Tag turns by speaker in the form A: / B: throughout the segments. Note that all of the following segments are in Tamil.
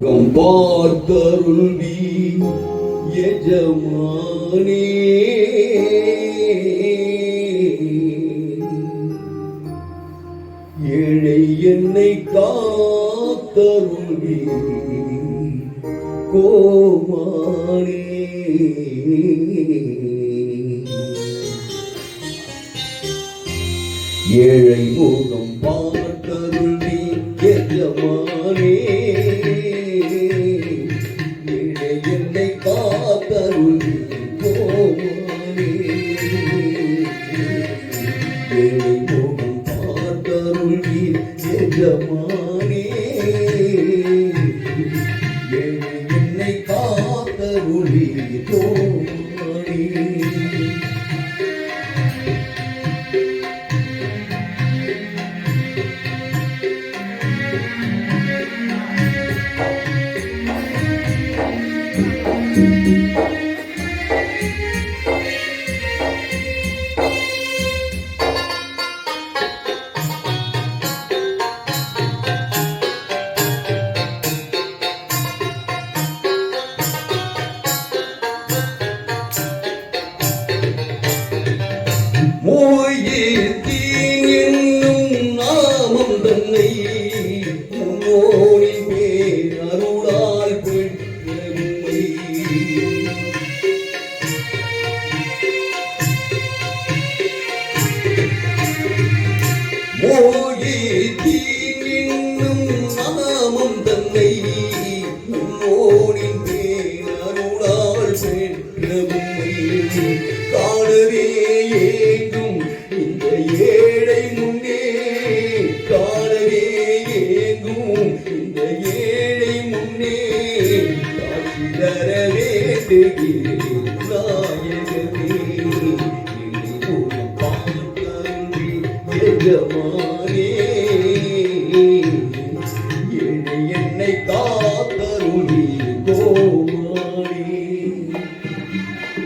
A: பார்த்தருள்வி எஜமானே. ஏழை என்னை காத்தருள்வி ஏங்கும் இந்த ஏழை முன்னே காணவே ஏங்கும் இந்த ஏழை முன்னே காட்சி தர வேண்டுகிறே என்னை காத்தருளி கோமாளி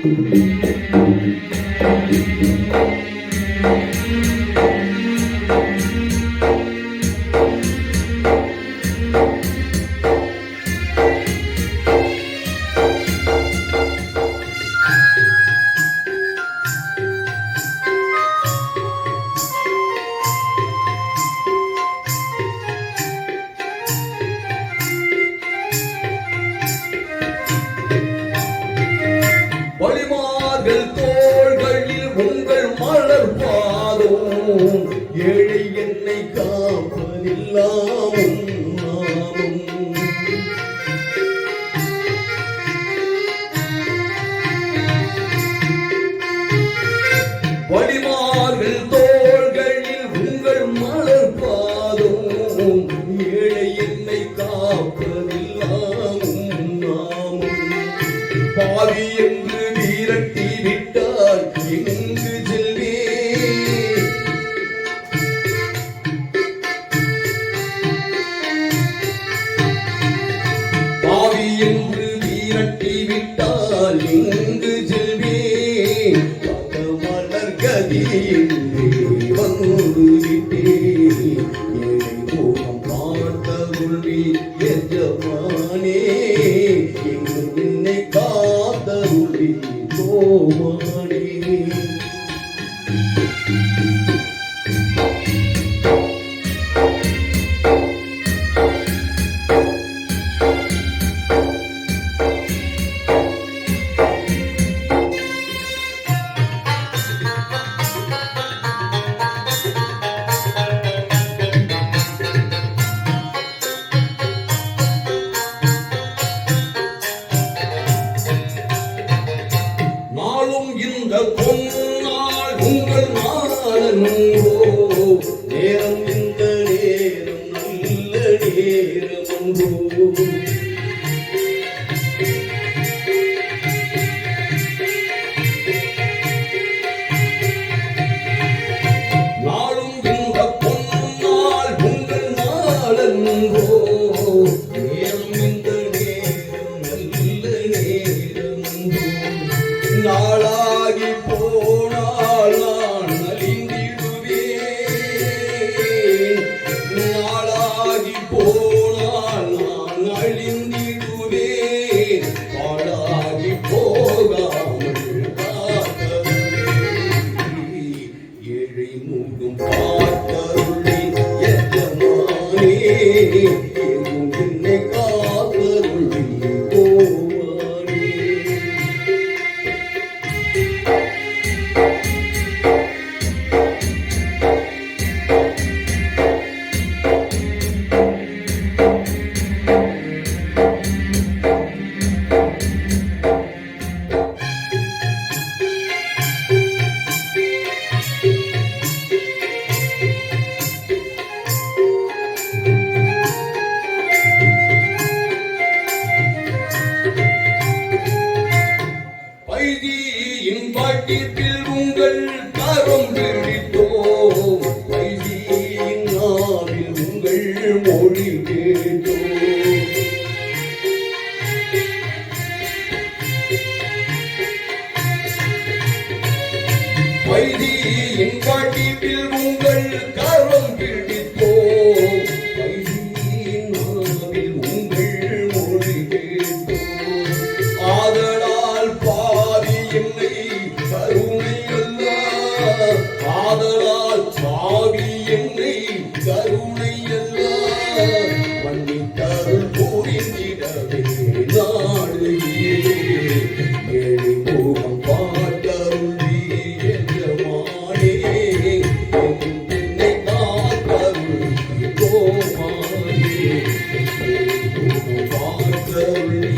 A: thank you மாதனுங்கோ কে உங்கள் கரம் பிடித்தோம் வைதியின் நாவில் உங்கள் மொழி கேட்டோம். வைதியின் காட்டில் உங்கள் கரம் ஆதலால் சாவி என்னை கருணை அல்ல வண்டி கருள் கூறிடவே நாடுகியே ஏழு பூகம் பாட்டருளி என்ற மாடே என்னை காத்தருள் கோமானே பாட்டருளி